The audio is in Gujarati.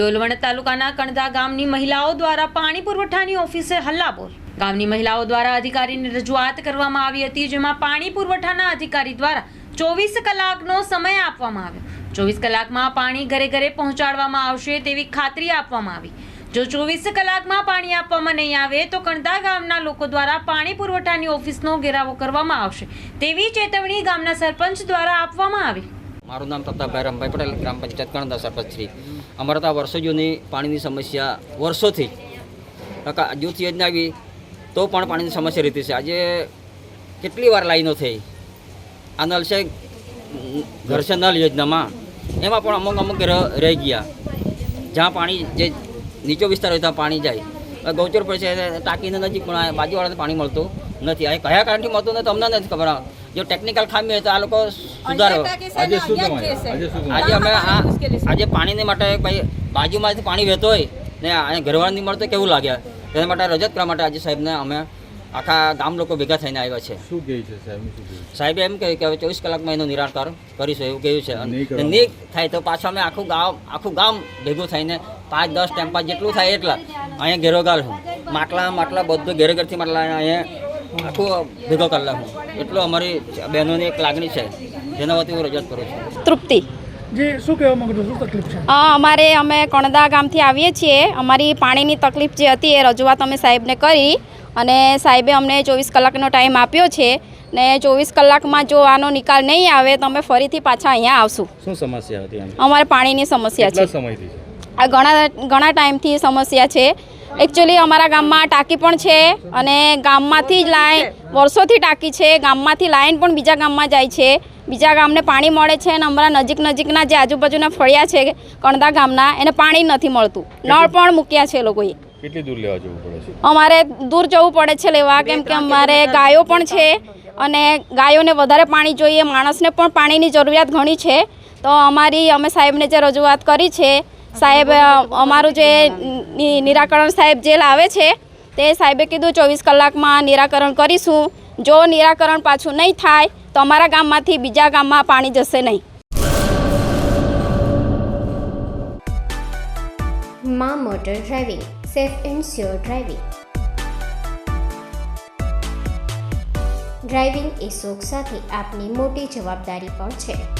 ડોલવણ તાલુકાના કણદા ગામની મહિલાઓ દ્વારા પાણી પુરવઠાની ઓફિસે હલ્લાબોલ. ગામની મહિલાઓ દ્વારા અધિકારીને રજૂઆત કરવામાં આવી હતી, જેમાં પાણી પુરવઠાના અધિકારી દ્વારા ચોવીસ કલાકનો સમય આપવામાં આવ્યો. ચોવીસ કલાકમાં પાણી ઘરે ઘરે પહોંચાડવામાં આવશે તેવી ખાતરી આપવામાં આવી. જો ચોવીસ કલાકમાં પાણી આપવામાં નહીં આવે, તો કણધા ગામના લોકો દ્વારા પાણી પુરવઠાની ઓફિસનો ઘેરાવો કરવામાં આવશે. તેવી ચેતવણી ગામના સરપંચ દ્વારા આપવામાં આવી. મારું નામ પ્રતાપભાઈ રમભાઈ પટેલ, ગ્રામ પંચાયત કણદા સરપંચ શ્રી. અમારે ત્યાં વર્ષો જૂની પાણીની સમસ્યા વર્ષોથી. જૂથ યોજના આવી તો પણ પાણીની સમસ્યા રહેતી છે. આજે કેટલી વાર લાઈનો થઈ? આ નલ છે, ઘર છે નલ યોજનામાં. એમાં પણ અમુક અમુક રહી ગયા. જ્યાં પાણી, જે નીચો વિસ્તાર હોય ત્યાં પાણી જાય. ગૌચર પર છે ટાંકીને નજીક પણ બાજુવાળાને પાણી મળતું નથી. આ કયા કારણથી મળતું નથી અમને નથી ખબર. જો ટેકનિકલ ખામી હોય તો આ લોકો સુધારો. આજે અમે આ આજે પાણીની માટે ભાઈ બાજુમાંથી પાણી વહેતો હોય ને ઘરવાળા નહીં મળતો કેવું લાગે? તેના માટે રજત કરવા માટે આજે સાહેબને અમે આખા ગામ લોકો ભેગા થઈને આવ્યા છે. શું કહે છે સાહેબ? એમ કહ્યું કે હવે ચોવીસ કલાકમાં એનું નિરાકર કરીશું એવું કહ્યું છે. અને નહીં થાય તો પાછું અમે આખું ગામ આખું ગામ ભેગું થઈને પાંચ દસ ટેમ્પા જેટલું થાય એટલા. અહીંયા ઘેરોગાલ હું માટલા માટલા બધું ઘેરે ઘરથી માટલા અહીંયા આખું ભેગો કરેલા હું એટલો અમારી બહેનોની એક લાગણી છે. જેના વતી હું રજૂઆત કરું છું. તૃપ્તિ. જે શું કહેવા માંગો શું તકલીફ છે? અમારે અમે કણદા ગામથી આવીએ છીએ. અમારી પાણીની તકલીફ જે હતી એ રજૂઆત અમે સાહેબને કરી અને સાહેબે અમને ચોવીસ કલાકનો ટાઈમ આપ્યો છે ને ચોવીસ કલાકમાં જો આનો નિકાલ નહીં આવે તો અમે ફરીથી પાછા અહીંયા આવશું. શું સમસ્યા હતી અમારે પાણીની સમસ્યા છે. છે? આ ઘણા ઘણા ટાઈમથી સમસ્યા છે. એકચ્યુઅલી અમારા ગામમાં ટાંકી પણ છે અને ગામમાંથી જ લાઈન વર્ષોથી ટાંકી છે. ગામમાંથી લાઈન પણ બીજા ગામમાં જાય છે. બીજા ગામને પાણી મળે છે અને અમારા નજીક નજીકના જે આજુબાજુના ફળિયા છે કણદા ગામના એને પાણી નથી મળતું. નળ પણ મૂક્યા છે લોકોએ. કેટલી દૂર લેવા જવું પડે છે? અમારે દૂર જવું પડે છે લેવા કેમ કે અમારે ગાયો પણ છે અને ગાયોને વધારે પાણી જોઈએ. માણસને પણ પાણીની જરૂરિયાત ઘણી છે. તો અમારી અમે સાહેબને જે રજૂઆત કરી છે સાહેબ અમારું જે નિરાકરણ સાહેબ જે લાવે છે, તે સાહેબે કીધું ચોવીસ કલાકમાં નિરાકરણ કરીશું. જો નિરાકરણ પાછું નહીં થાય, તો અમારા ગામમાંથી બીજા ગામમાં પાણી જશે નહીં. માં motor driving, safe and sure driving. Driving એ શોખ સાથે આપની મોટી જવાબદારી પણ છે.